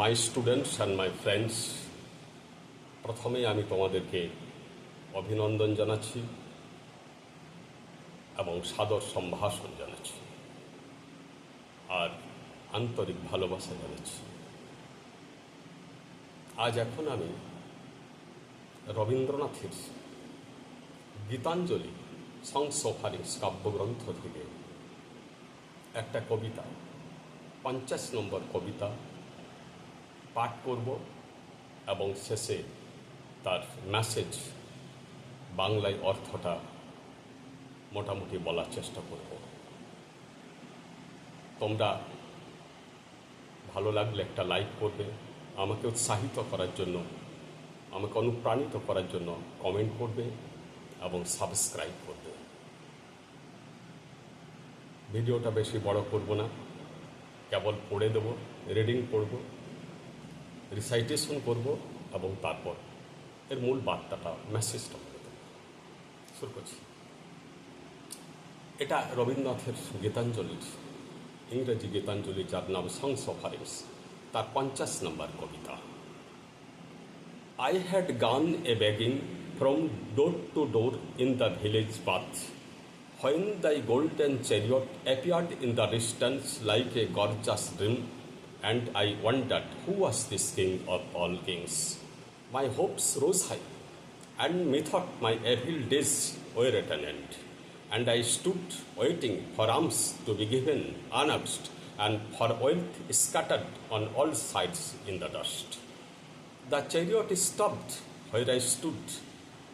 My students and my friends প্রথমেই আমি তোমাদেরকে অভিনন্দন জানাচ্ছি এবং সাদর সম্ভাষণ জানাচ্ছি আর আন্তরিক ভালোবাসা জানাচ্ছি। আজ এখন আমি রবীন্দ্রনাথের গীতাঞ্জলি সংস কাব্যগ্রন্থ থেকে একটা কবিতা, পঞ্চাশ নম্বর কবিতা পাঠ করব এবং শেষে তার মেসেজ বাংলায় অর্থটা মোটামুটি বলার চেষ্টা করব। তোমরা ভালো লাগলে একটা লাইক করবে, আমাকে উৎসাহিত করার জন্য, আমাকে অনুপ্রাণিত করার জন্য কমেন্ট করবে এবং সাবস্ক্রাইব করবে। ভিডিওটা বেশি বড় করব না, কেবল পড়ে দেব রিডিং পড়ব। রিসাইটেশন করব এবং তারপর এর মূল বার্তাটা মেসেজটা বলে দেব। শুরু করছি। এটা রবীন্দ্রনাথের গীতাঞ্জলির, ইংরেজি গীতাঞ্জলি যার নাম সংস অফারেন্স তার পঞ্চাশ নম্বর কবিতা। I had gone a begging from door to door in the village path when thy golden chariot appeared in the distance like a gorgeous dream and I wondered who was this king of all kings. My hopes rose high, and methought my evil days were at an end. And I stood waiting for alms to be given unasked, and for wealth scattered on all sides in the dust. The chariot stopped where I stood.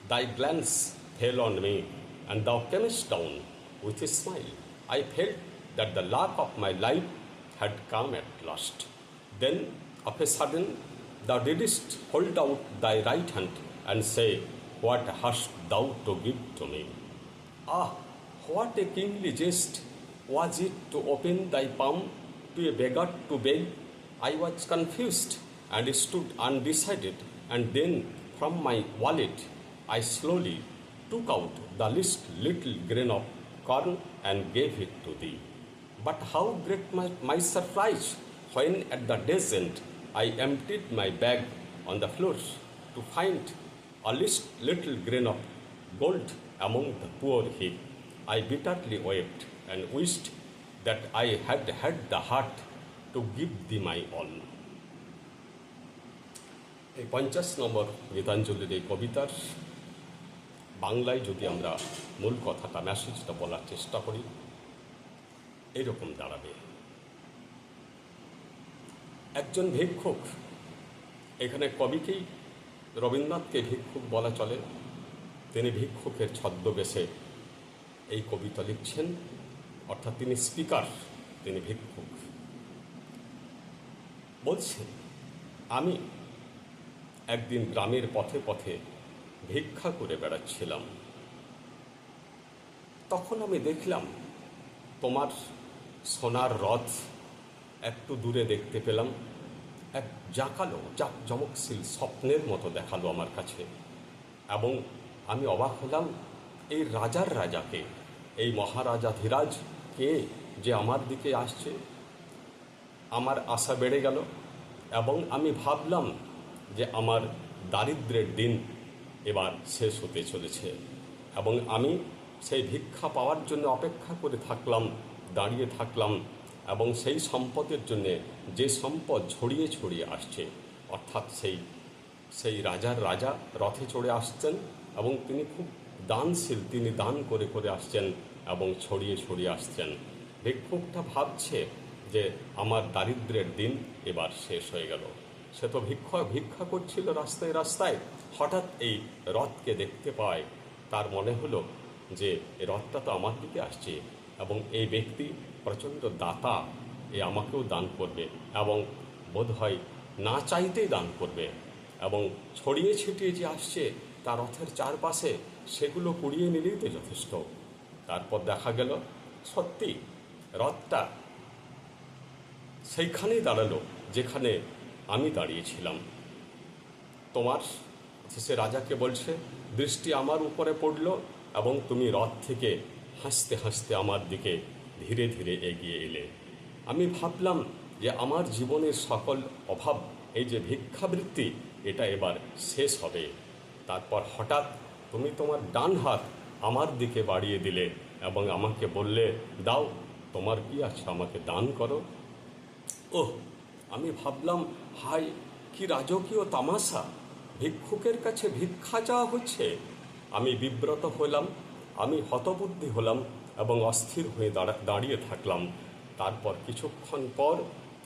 Thy glance fell on me, and thou camest down with a smile. I felt that the luck of my life had come at last. Then, of a sudden, thou didst hold out thy right hand and say, What hast thou to give to me? Ah, what a kingly jest was it to open thy palm to a beggar to beg? I was confused and stood undecided, and then from my wallet I slowly took out the least little grain of corn and gave it to thee. But how great my, my surprise when at the day's end I emptied my bag on the floor to find a least little grain of gold among the poor heap. I bitterly wept and wished that I had had the heart to give thee my all. এই পঞ্চাশ নম্বর গীতাঞ্জলির এই কবিতার বাংলায় যদি আমরা মূল কথাটা মেসেজটা বলার চেষ্টা করি এইরকম দাঁড়াবে। একজন ভিক্ষুক, এখানে কবিকেই রবীন্দ্রনাথকে ভিক্ষুক বলা চলে। তিনি ভিক্ষুকের ছদ্মবেশে এই কবিতা লিখছেন, অর্থাৎ তিনি স্পিকার, তিনি ভিক্ষুক। বলছেন আমি একদিন গ্রামের পথে পথে ভিক্ষা করে বেড়াচ্ছিলাম। তখন আমি দেখলাম তোমার সোনার রথ একটু দূরে দেখতে পেলাম। এক জাঁকালো, জাক জমকশীল স্বপ্নের মতো দেখাল আমার কাছে এবং আমি অবাক হলাম, এই রাজার রাজাকে, এই মহারাজা ধীরাজ, কে যে আমার দিকে আসছে? আমার আশা বেড়ে গেল এবং আমি ভাবলাম যে আমার দারিদ্রের দিন এবার শেষ হতে চলেছে এবং আমি সেই ভিক্ষা পাওয়ার জন্য অপেক্ষা করে থাকলাম দাঁড়িয়ে থাকলাম এবং সেই সম্পদের জন্যে যে সম্পদ ছড়িয়ে ছড়িয়ে আসছে, অর্থাৎ সেই সেই রাজার রাজা রথে চড়ে আসছেন এবং তিনি খুব দানশীল, তিনি দান করে করে আসছেন এবং ছড়িয়ে ছড়িয়ে আসছেন। ভিক্ষুকটা ভাবছে যে আমার দারিদ্রের দিন এবার শেষ হয়ে গেল। সে তো ভিক্ষা ভিক্ষা করছিল রাস্তায় রাস্তায়। হঠাৎ এই রথকে দেখতে পায়। তার মনে হলো যে রথটা তো আমার দিকে আসছে। এবং এই ব্যক্তি প্রচণ্ড দাতা, এ আমাকেও দান করবে এবং বোধ হয় না চাইতেই দান করবে এবং ছড়িয়ে ছিটিয়ে যে আসছে, তার রথের চারপাশে সেগুলো কুড়িয়ে নিলেই তো যথেষ্ট। তারপর দেখা গেল, সত্যি রথটা সেইখানেই দাঁড়াল যেখানে আমি দাঁড়িয়েছিলাম। তোমার সে রাজাকে বলছে, দৃষ্টি আমার উপরে পড়ল এবং তুমি রথ থেকে হাসতে হাসতে আমার দিকে ধীরে ধীরে এগিয়ে এলে। আমি ভাবলাম যে আমার জীবনের সকল অভাব, এই যে ভিক্ষাবৃত্তি, এটা এবার শেষ হবে। তারপর হঠাৎ তুমি তোমার ডান হাত আমার দিকে বাড়িয়ে দিলে এবং আমাকে বললে, দাও, তোমার কি আছে? আমাকে দান করো। ওহ, আমি ভাবলাম হাই কি রাজকীয় তামাশা! ভিক্ষুকের কাছে ভিক্ষা চাওয়া হচ্ছে? আমি বিব্রত হলাম আমি হতবুদ্ধি হলাম এবং অস্থির হয়ে দাঁড়া দাঁড়িয়ে থাকলাম। তারপর কিছুক্ষণ পর,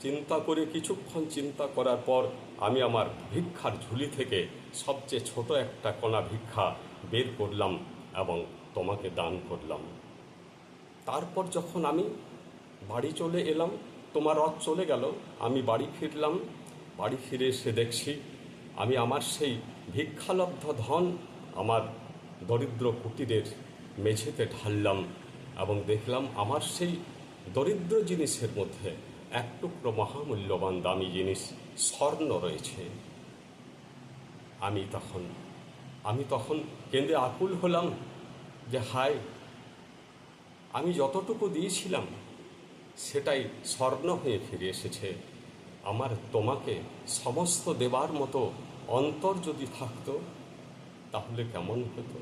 চিন্তা করে কিছুক্ষণ চিন্তা করার পর, আমি আমার ভিক্ষার ঝুলি থেকে সবচেয়ে ছোট একটা কণা ভিক্ষা বের করলাম এবং তোমাকে দান করলাম। তারপর যখন আমি বাড়ি চলে এলাম, তোমার রথ চলে গেল, আমি বাড়ি ফিরলাম। বাড়ি ফিরে এসে দেখছি, আমি আমার সেই ভিক্ষালব্ধ ধন আমার দরিদ্র কুটিরের মেঝেতে ঢাললাম এবং দেখলাম আমার সেই দরিদ্র জিনিসের মধ্যে এক টুকরো মহামূল্যবান দামি জিনিস স্বর্ণ রয়েছে। আমি তখন আমি তখন কেঁদে আকুল হলাম যে হায়, আমি যতটুকু দিয়েছিলাম সেটাই স্বর্ণ হয়ে ফিরে এসেছে। আমার তোমাকে সমস্ত দেবার মতো অন্তর যদি থাকতো, তাহলে কেমন হতো?